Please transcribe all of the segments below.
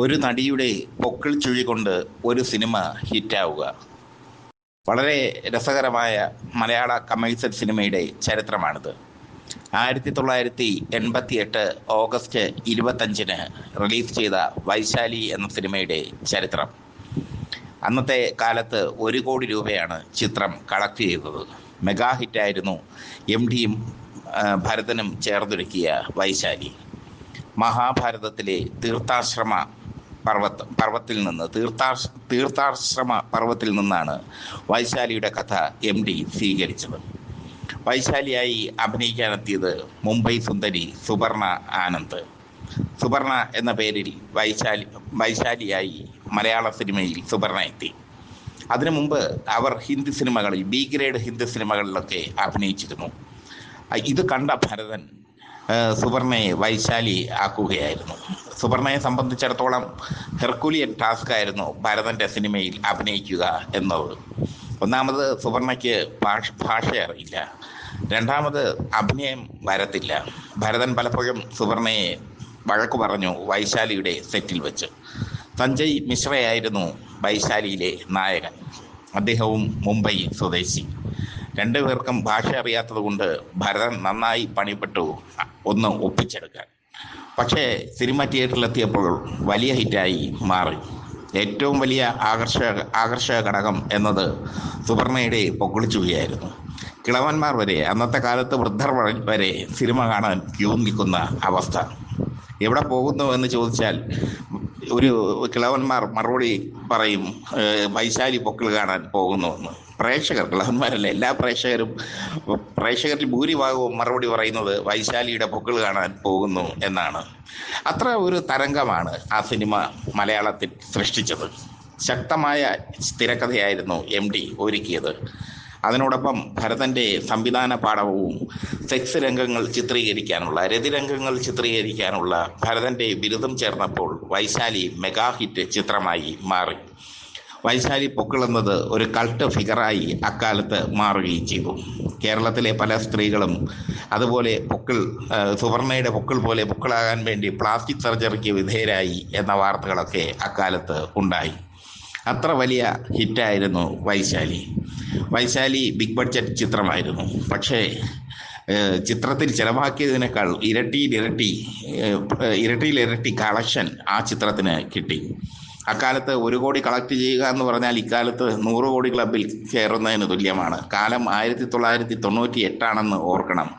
ഒരു നടിയുടെ പൊക്കിൾ ചുഴി കൊണ്ട് ഒരു സിനിമ ഹിറ്റാവുക. വളരെ രസകരമായ മലയാള കമേഴ്സ്യൽ സിനിമയുടെ ചരിത്രമാണിത്. ആയിരത്തി തൊള്ളായിരത്തി എൺപത്തി എട്ട് ഓഗസ്റ്റ് ഇരുപത്തഞ്ചിന് റിലീസ് ചെയ്ത വൈശാലി എന്ന സിനിമയുടെ ചരിത്രം. അന്നത്തെ കാലത്ത് ഒരു കോടി രൂപയാണ് ചിത്രം കളക്ട് ചെയ്തത്. മെഗാ ഹിറ്റായിരുന്നു എം ഡിയും ഭരതനും ചേർന്നൊരുക്കിയ വൈശാലി. മഹാഭാരതത്തിലെ തീർത്ഥാശ്രമ പർവത പർവത്തിൽ നിന്ന് തീർത്ഥാശ് തീർത്ഥാശ്രമ പർവത്തിൽ നിന്നാണ് വൈശാലിയുടെ കഥ എം ഡി സ്വീകരിച്ചത്. വൈശാലിയായി അഭിനയിക്കാനെത്തിയത് മുംബൈ സുന്ദരി സുവർണ ആനന്ദ്. സുവർണ എന്ന പേരിൽ വൈശാലി വൈശാലിയായി മലയാള സിനിമയിൽ സുവർണ എത്തി. അതിനു മുമ്പ് അവർ ഹിന്ദി സിനിമകളിൽ ബി ഗ്രേഡ് ഹിന്ദി സിനിമകളിലൊക്കെ അഭിനയിച്ചിരുന്നു. ഇത് കണ്ട ഭരതൻ സുവർണയെ വൈശാലി ആക്കുകയായിരുന്നു. സുവർണയെ സംബന്ധിച്ചിടത്തോളം ഹെർക്കുലിയൻ ടാസ്ക് ആയിരുന്നു ഭരതന്റെ സിനിമയിൽ അഭിനയിക്കുക എന്നത്. ഒന്നാമത് സുവർണയ്ക്ക് ഭാഷ ഭാഷ അറിയില്ല. രണ്ടാമത് അഭിനയം വരത്തില്ല. ഭരതൻ പലപ്പോഴും സുവർണയെ വഴക്കു പറഞ്ഞു വൈശാലിയുടെ സെറ്റിൽ വെച്ച്. സഞ്ജയ് മിശ്രയായിരുന്നു വൈശാലിയിലെ നായകൻ. അദ്ദേഹവും മുംബൈ സ്വദേശി. രണ്ടുപേർക്കും ഭാഷ അറിയാത്തത് കൊണ്ട് ഭരതൻ നന്നായി പണിപ്പെട്ടു. ഒന്ന് ഒപ്പിച്ചെടുക്കാൻ. പക്ഷേ സിനിമ തിയേറ്ററിലെത്തിയപ്പോൾ വലിയ ഹിറ്റായി മാറി. ഏറ്റവും വലിയ ആകർഷക ആകർഷക ഘടകം എന്നത് സുവർണയുടെ പൊക്കിളിച്ചുകയായിരുന്നു. കിളവന്മാർ വരെ അന്നത്തെ കാലത്ത് വൃദ്ധർ വരെ സിനിമ കാണാൻ ക്യൂ നിൽക്കുന്ന അവസ്ഥ. എവിടെ പോകുന്നു എന്ന് ചോദിച്ചാൽ ഒരു കിളവന്മാർ മറുപടി പറയും വൈശാലി പൊക്കിൾ കാണാൻ പോകുന്നുവെന്ന്. പ്രേക്ഷകർ കിളവന്മാരല്ല എല്ലാ പ്രേക്ഷകരും പ്രേക്ഷകരിൽ ഭൂരിഭാഗവും മറുപടി പറയുന്നത് വൈശാലിയുടെ പൊക്കിൾ കാണാൻ പോകുന്നു എന്നാണ്. അത്ര ഒരു തരംഗമാണ് ആ സിനിമ മലയാളത്തിൽ സൃഷ്ടിച്ചത്. ശക്തമായ സ്ഥിരകഥയായിരുന്നു എം ഡി ഒരുക്കിയത്. അതിനോടൊപ്പം ഭരതന്റെ സംവിധാന പാഠവും സെക്സ് രംഗങ്ങൾ ചിത്രീകരിക്കാനുള്ള രതിരംഗങ്ങൾ ചിത്രീകരിക്കാനുള്ള ഭരതന്റെ ബിരുദം ചേർന്നപ്പോൾ വൈശാലി മെഗാ ഹിറ്റ് ചിത്രമായി മാറി. വൈശാലി പൊക്കിളുന്നത് ഒരു കൾട്ട് ഫിഗറായി അക്കാലത്ത് മാറുകയും ചെയ്തു. കേരളത്തിലെ പല സ്ത്രീകളും അതുപോലെ പൊക്കിൾ സുവർണയുടെ പൊക്കിൾ പോലെ പൊക്കിളാകാൻ വേണ്ടി പ്ലാസ്റ്റിക് സർജറിക്ക് വിധേയരായി എന്ന വാർത്തകളൊക്കെ അക്കാലത്ത് ഉണ്ടായി. അത്ര വലിയ ഹിറ്റായിരുന്നു വൈശാലി. വൈശാലി ബിഗ് ബഡ്ജറ്റ് ചിത്രമായിരുന്നു. പക്ഷേ ചിത്രത്തിൽ ചിലവാക്കിയതിനേക്കാൾ ഇരട്ടിയിലിരട്ടി ഇരട്ടിയിലിരട്ടി കളക്ഷൻ ആ ചിത്രത്തിന് കിട്ടി. അക്കാലത്ത് ഒരു കോടി കളക്ട് ചെയ്യുക എന്ന് പറഞ്ഞാൽ ഇക്കാലത്ത് നൂറ് കോടി ക്ലബിൽ കയറുന്നതിന് തുല്യമാണ്. കാലം ആയിരത്തി തൊള്ളായിരത്തി തൊണ്ണൂറ്റി എട്ടാണെന്ന് ഓർക്കണം.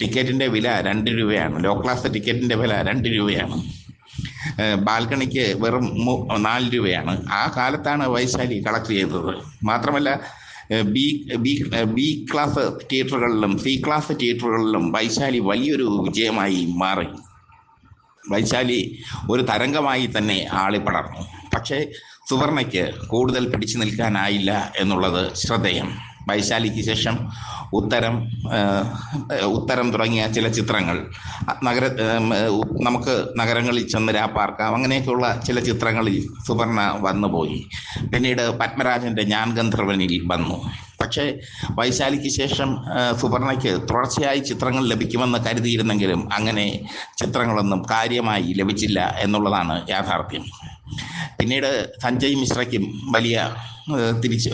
ടിക്കറ്റിന്റെ വില രണ്ട് രൂപയാണ്. ലോ ക്ലാസ് ടിക്കറ്റിന്റെ വില രണ്ട് രൂപയാണ്. ബാൽക്കണിക്ക് വെറും നാല് രൂപയാണ്. ആ കാലത്താണ് വൈശാലി കളക്ട് ചെയ്തത്. മാത്രമല്ല ബി ബി ബി ക്ലാസ് തിയേറ്ററുകളിലും സി ക്ലാസ് തിയേറ്ററുകളിലും വൈശാലി വലിയൊരു വിജയമായി മാറി. വൈശാലി ഒരു തരംഗമായി തന്നെ ആളിപ്പടർന്നു പക്ഷേ സുവർണയ്ക്ക് കൂടുതൽ പിടിച്ചു നിൽക്കാനായില്ല എന്നുള്ളത് ശ്രദ്ധേയം. വൈശാലിക്ക് ശേഷം ഉത്തരം ഉത്തരം തുടങ്ങിയ ചില ചിത്രങ്ങൾ. നഗര നമുക്ക് നഗരങ്ങളിൽ ചെന്ന് രാപ്പാർക്കാം. അങ്ങനെയൊക്കെയുള്ള ചില ചിത്രങ്ങളിൽ സുവർണ വന്നുപോയി പിന്നീട് പത്മരാജന്റെ ഞാൻ ഗന്ധർവനിൽ വന്നു. പക്ഷേ വൈശാലിക്ക് ശേഷം സുവർണയ്ക്ക് തുടർച്ചയായി ചിത്രങ്ങൾ ലഭിക്കുമെന്ന് കരുതിയിരുന്നെങ്കിലും അങ്ങനെ ചിത്രങ്ങളൊന്നും കാര്യമായി ലഭിച്ചില്ല എന്നുള്ളതാണ് യാഥാർത്ഥ്യം. പിന്നീട് സഞ്ജയ് മിശ്രയ്ക്കും വലിയ തിരിച്ച്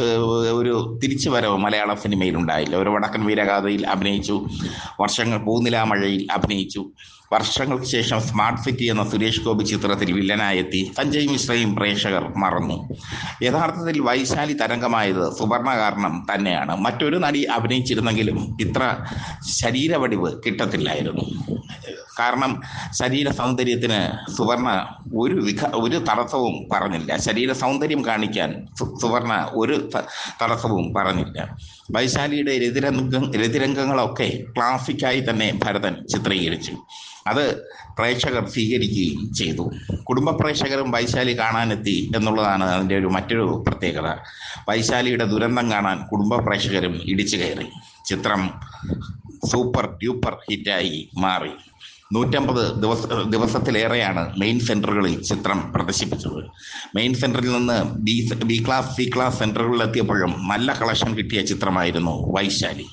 ഒരു തിരിച്ചു വരവ് മലയാള സിനിമയിൽ ഉണ്ടായില്ല. ഒരു വടക്കൻ വീരഗാഥയിൽ അഭിനയിച്ചു. വർഷങ്ങൾ പൂനിലാമഴയിൽ അഭിനയിച്ചു. വർഷങ്ങൾക്ക് ശേഷം സ്മാർട്ട് സിറ്റി എന്ന സുരേഷ് ഗോപി ചിത്രത്തിൽ വില്ലനായെത്തി. സഞ്ജയ് മിശ്രയും പ്രേക്ഷകർ മറന്നു. യഥാർത്ഥത്തിൽ വൈശാലി തരംഗമായത് സുവർണ കാരണം തന്നെയാണ്. മറ്റൊരു നടി അഭിനയിച്ചിരുന്നെങ്കിലും ഇത്ര ശരീരവടിവ് കിട്ടത്തില്ലായിരുന്നു. കാരണം ശരീര സൗന്ദര്യത്തിന് സുവർണ ഒരു വിഘ ഒരു തടസ്സവും പറഞ്ഞില്ല. ശരീര സൗന്ദര്യം കാണിക്കാൻ സുവർണ ഒരു തടസ്സവും പറഞ്ഞില്ല. വൈശാലിയുടെ രതിരംഗ രതിരംഗങ്ങളൊക്കെ ക്ലാസിക്കായി തന്നെ ഭരതൻ ചിത്രീകരിച്ചു. അത് പ്രേക്ഷകർ സ്വീകരിക്കുകയും ചെയ്തു. കുടുംബ പ്രേക്ഷകരും വൈശാലി കാണാനെത്തി എന്നുള്ളതാണ് അതിന്റെ ഒരു മറ്റൊരു പ്രത്യേകത. വൈശാലിയുടെ ദുരന്തം കാണാൻ കുടുംബ പ്രേക്ഷകരും ഇടിച്ചു കയറി. ചിത്രം സൂപ്പർ ഡ്യൂപ്പർ ഹിറ്റായി മാറി. നൂറ്റമ്പത് ദിവസ ദിവസത്തിലേറെയാണ് മെയിൻ സെന്ററുകളിൽ ചിത്രം പ്രദർശിപ്പിച്ചത്. മെയിൻ സെന്ററിൽ നിന്ന് B B class C class സെന്ററുകളിലെത്തിയപ്പോഴും നല്ല കളക്ഷൻ കിട്ടിയ ചിത്രമായിരുന്നു വൈശാലി.